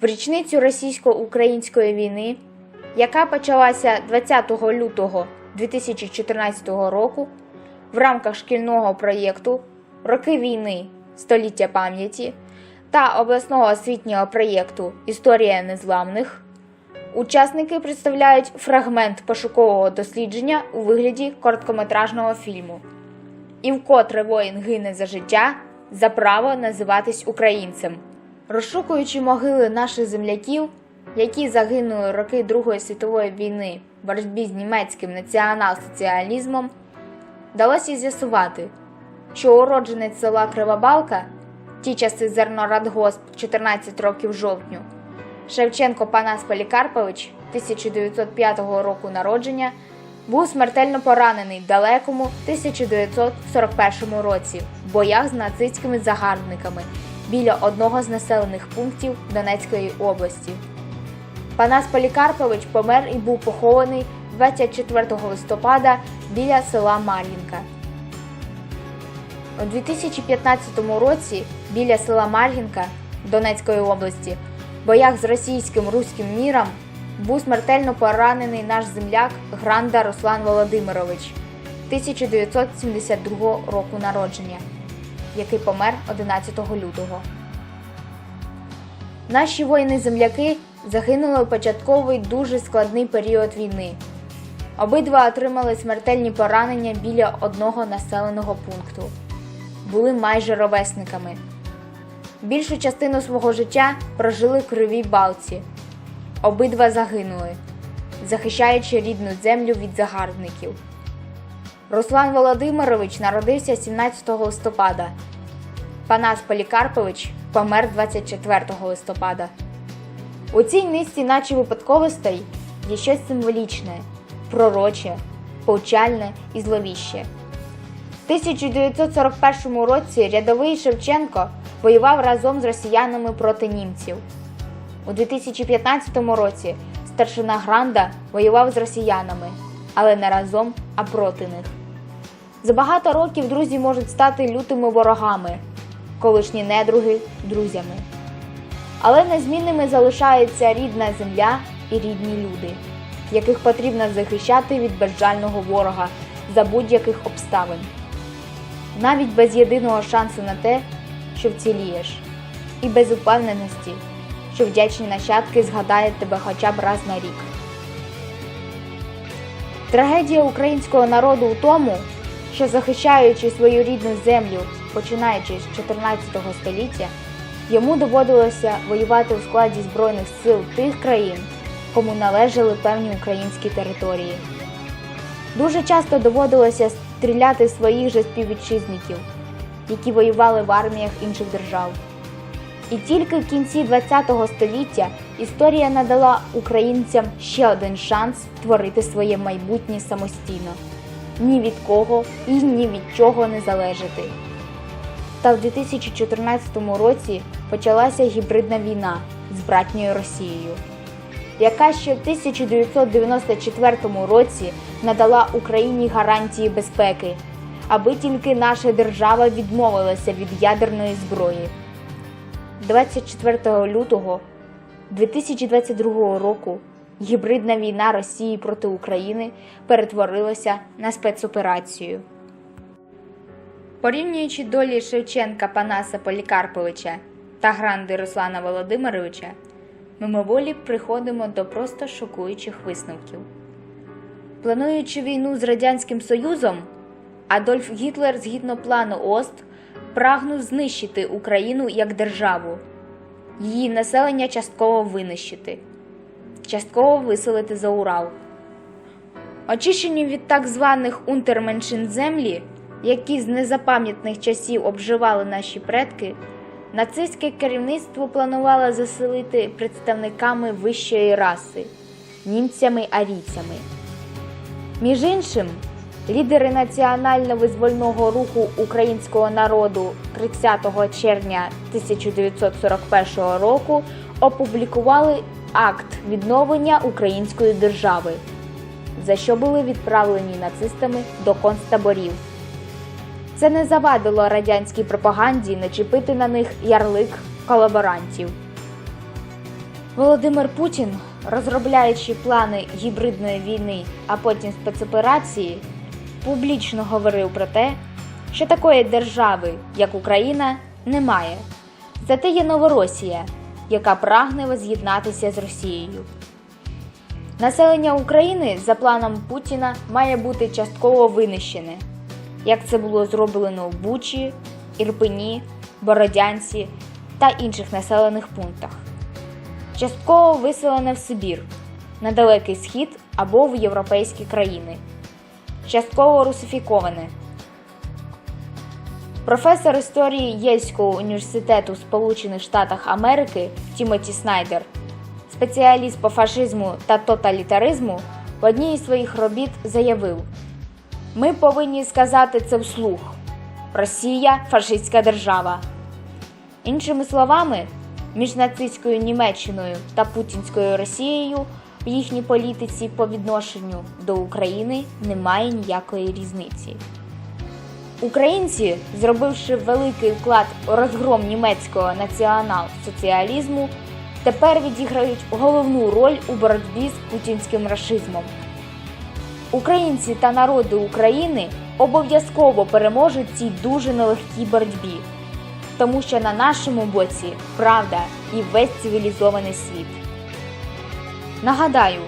В річницю російсько-української війни, яка почалася 20 лютого 2014 року в рамках шкільного проєкту Роки війни Століття пам'яті та обласного освітнього проєкту Історія незламних, учасники представляють фрагмент пошукового дослідження у вигляді короткометражного фільму. І вкотре воїн гине за життя за право називатись українцем. Розшукуючи могили наших земляків, які загинули роки Другої світової війни в боротьбі з німецьким націонал-соціалізмом, вдалося з'ясувати, що уродженець села Кривобалка, ті часи зернорадгосп 14 років жовтню, Шевченко Панас Полікарпович 1905 року народження, був смертельно поранений в далекому 1941 році в боях з нацистськими загарбниками біля одного з населених пунктів Донецької області. Панас Полікарпович помер і був похований 24 листопада біля села Мар'їнка. У 2015 році біля села Мар'їнка Донецької області в боях з російським руським міром був смертельно поранений наш земляк Гранда Руслан Володимирович 1972 року народження, який помер 11 лютого. Наші воїни-земляки загинули у початковий дуже складний період війни. Обидва отримали смертельні поранення біля одного населеного пункту. Були майже ровесниками. Більшу частину свого життя прожили в кривій балці. Обидва загинули, захищаючи рідну землю від загарбників. Руслан Володимирович народився 17 листопада. Панас Полікарпович помер 24 листопада. У цій низці, наче випадковостей, є щось символічне, пророче, повчальне і зловіще. В 1941 році рядовий Шевченко воював разом з росіянами проти німців. У 2015 році старшина Гранда воював з росіянами, але не разом, а проти них. За багато років друзі можуть стати лютими ворогами, колишні недруги друзями. Але незмінними залишається рідна земля і рідні люди, яких потрібно захищати від безжального ворога за будь-яких обставин, навіть без єдиного шансу на те, що вцілієш, і без упевненості, що вдячні нащадки згадають тебе хоча б раз на рік. Трагедія українського народу у тому, що захищаючи свою рідну землю, починаючи з 14 століття, йому доводилося воювати у складі збройних сил тих країн, кому належали певні українські території. Дуже часто доводилося стріляти своїх же співвітчизників, які воювали в арміях інших держав. І тільки в кінці ХХ століття історія надала українцям ще один шанс творити своє майбутнє самостійно, ні від кого і ні від чого не залежати. Та в 2014 році почалася гібридна війна з братньою Росією, яка ще в 1994 році надала Україні гарантії безпеки, аби тільки наша держава відмовилася від ядерної зброї. 24 лютого 2022 року гібридна війна Росії проти України перетворилася на спецоперацію. Порівнюючи долі Шевченка Панаса Полікарповича та Гранди Руслана Володимировича, мимоволі приходимо до просто шокуючих висновків. Плануючи війну з Радянським Союзом, Адольф Гітлер згідно плану ОСТ прагнув знищити Україну як державу, її населення частково винищити, частково виселити за Урал. Очищені від так званих унтерменшин землі, які з незапам'ятних часів обживали наші предки, нацистське керівництво планувало заселити представниками вищої раси німцями-арійцями. Між іншим, лідери національно-визвольного руху українського народу 30 червня 1941 року опублікували акт відновлення української держави, за що були відправлені нацистами до концтаборів. Це не завадило радянській пропаганді начепити на них ярлик колаборантів. Володимир Путін, розробляючи плани гібридної війни, а потім спецоперації, публічно говорив про те, що такої держави, як Україна, немає. Зате є Новоросія, яка прагне воз'єднатися з Росією. Населення України за планом Путіна має бути частково винищене, як це було зроблено в Бучі, Ірпені, Бородянці та інших населених пунктах. Частково виселене в Сибір, на Далекий Схід або в європейські країни, частково русифіковане. Професор історії Єльського університету Сполучених Штатах Америки Тімоті Снайдер, спеціаліст по фашизму та тоталітаризму, в одній із своїх робіт заявив: Ми повинні сказати це вслух: Росія фашистська держава. Іншими словами, між нацистською Німеччиною та путінською Росією в їхній політиці по відношенню до України немає ніякої різниці. Українці, зробивши великий вклад у розгром німецького націонал-соціалізму, тепер відіграють головну роль у боротьбі з путінським рашизмом. Українці та народи України обов'язково переможуть цій дуже нелегкій боротьбі, тому що на нашому боці правда і весь цивілізований світ. Нагадаю,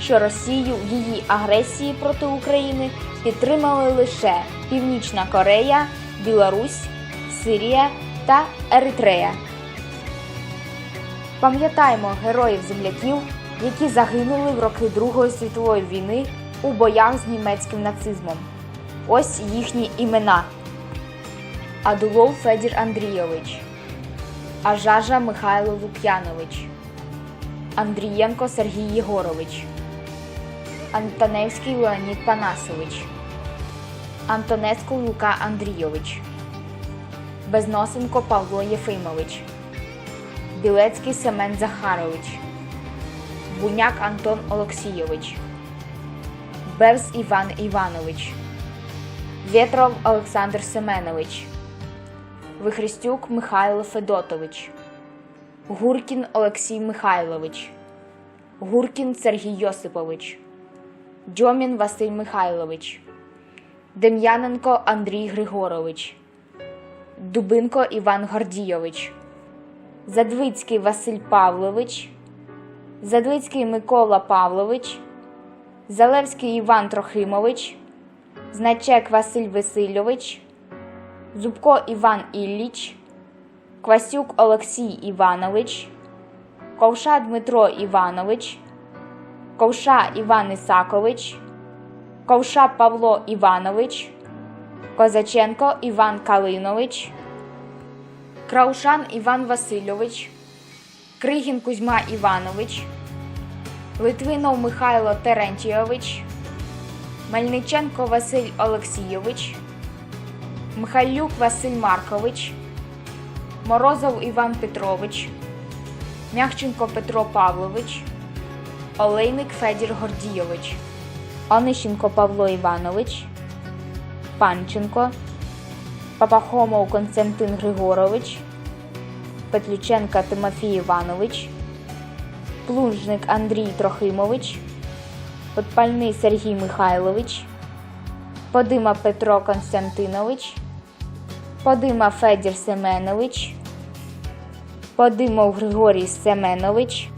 що Росію в її агресії проти України підтримали лише Північна Корея, Білорусь, Сирія та Еритрея. Пам'ятаймо героїв земляків, які загинули в роки Другої світової війни у боях з німецьким нацизмом. Ось їхні імена: Адулов Федір Андрійович, Ажажа Михайло Лук'янович, Андрієнко Сергій Єгорович, Антоневський Леонід Панасович, Антонеску Лука Андрійович, Безносенко Павло Єфимович, Білецький Семен Захарович, Буняк Антон Олексійович, Бевс Іван Іванович, Вєтров Олександр Семенович, Вихрестюк Михайло Федотович, Гуркін Олексій Михайлович, Гуркін Сергій Йосипович, Дьомін Василь Михайлович, Дем'яненко Андрій Григорович, Дубинко Іван Гордійович, Задвицький Василь Павлович, Задвицький Микола Павлович, Залевський Іван Трохимович, Значек Василь Васильович, Зубко Іван Ілліч, Квасюк Олексій Іванович, Ковша Дмитро Іванович, Ковша Іван Ісакович, Ковша Павло Іванович, Козаченко Іван Калинович, Краушан Іван Васильович, Кригін Кузьма Іванович, Литвинов Михайло Терентійович, Мельниченко Василь Олексійович, Михайлюк Василь Маркович, Морозов Іван Петрович, Мягченко Петро Павлович, Олейник Федір Гордійович, Онищенко Павло Іванович, Панченко, Папахомов Константин Григорович, Петлюченка Тимофій Іванович, Плужник Андрій Трохимович, Подпальний Сергій Михайлович, Подима Петро Константинович, Подима Федір Семенович, Подимов Григорій Семенович,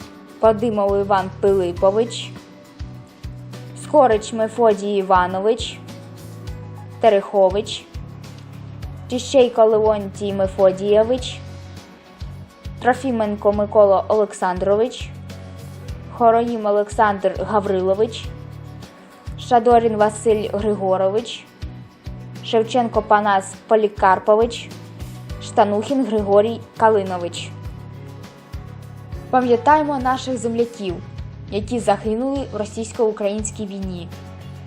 Подимов Іван Пилипович, Скорич Мефодій Іванович, Терехович, Тіщейко Леонтій Мефодійович, Трофіменко Микола Олександрович, Хороїм Олександр Гаврилович, Шадорін Василь Григорович, Шевченко Панас Полікарпович, Штанухін Григорій Калинович. Пам'ятаємо наших земляків, які загинули в російсько-українській війні,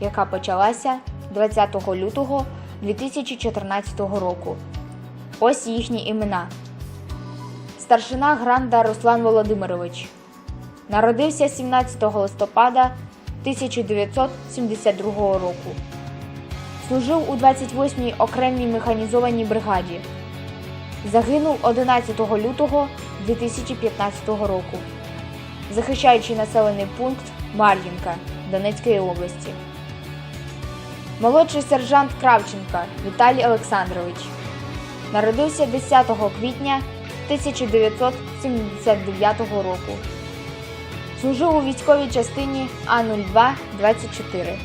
яка почалася 20 лютого 2014 року. Ось їхні імена. Старшина Гранда Руслан Володимирович. Народився 17 листопада 1972 року. Служив у 28-й окремій механізованій бригаді. Загинув 11 лютого 2015 року. захищаючи населений пункт Мар'їнка Донецької області. Молодший сержант Кравченка Віталій Олександрович народився 10 квітня 1979 року. Служив у військовій частині А02-24.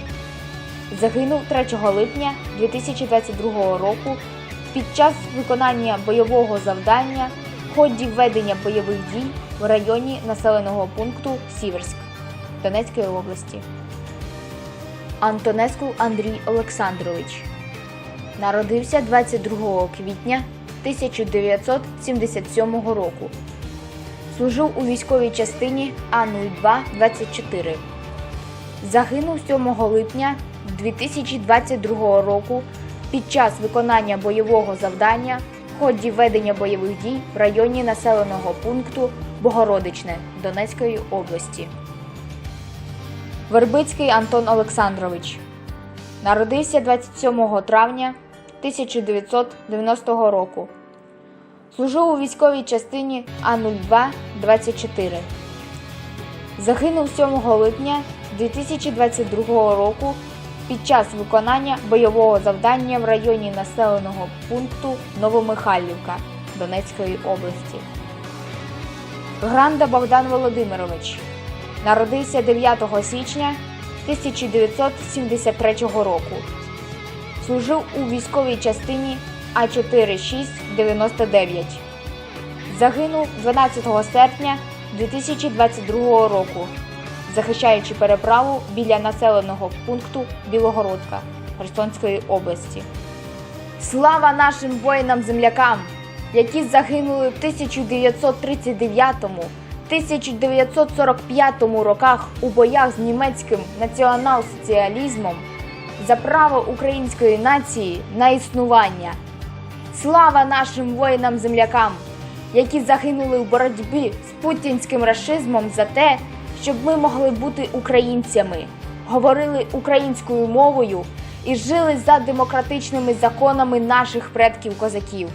Загинув 3 липня 2022 року під час виконання бойового завдання ході ведення бойових дій в районі населеного пункту Сіверськ Донецької області. Антонеску Андрій Олександрович народився 22 квітня 1977 року. Служив у військовій частині А02-24. Загинув 7 липня 2022 року під час виконання бойового завдання в ході ведення бойових дій в районі населеного пункту Богородичне Донецької області. Вербицький Антон Олександрович народився 27 травня 1990 року. Служив у військовій частині А02-24. Загинув 7 липня 2022 року під час виконання бойового завдання в районі населеного пункту Новомихайлівка Донецької області. Гранда Богдан Володимирович народився 9 січня 1973 року. Служив у військовій частині А4699. Загинув 12 серпня 2022 року, захищаючи переправу біля населеного пункту Білогородка Херсонської області. Слава нашим воїнам-землякам, які загинули в 1939-1945 роках у боях з німецьким націонал-соціалізмом за право української нації на існування. Слава нашим воїнам-землякам, які загинули в боротьбі з путінським рашизмом за те, щоб ми могли бути українцями, говорили українською мовою і жили за демократичними законами наших предків козаків.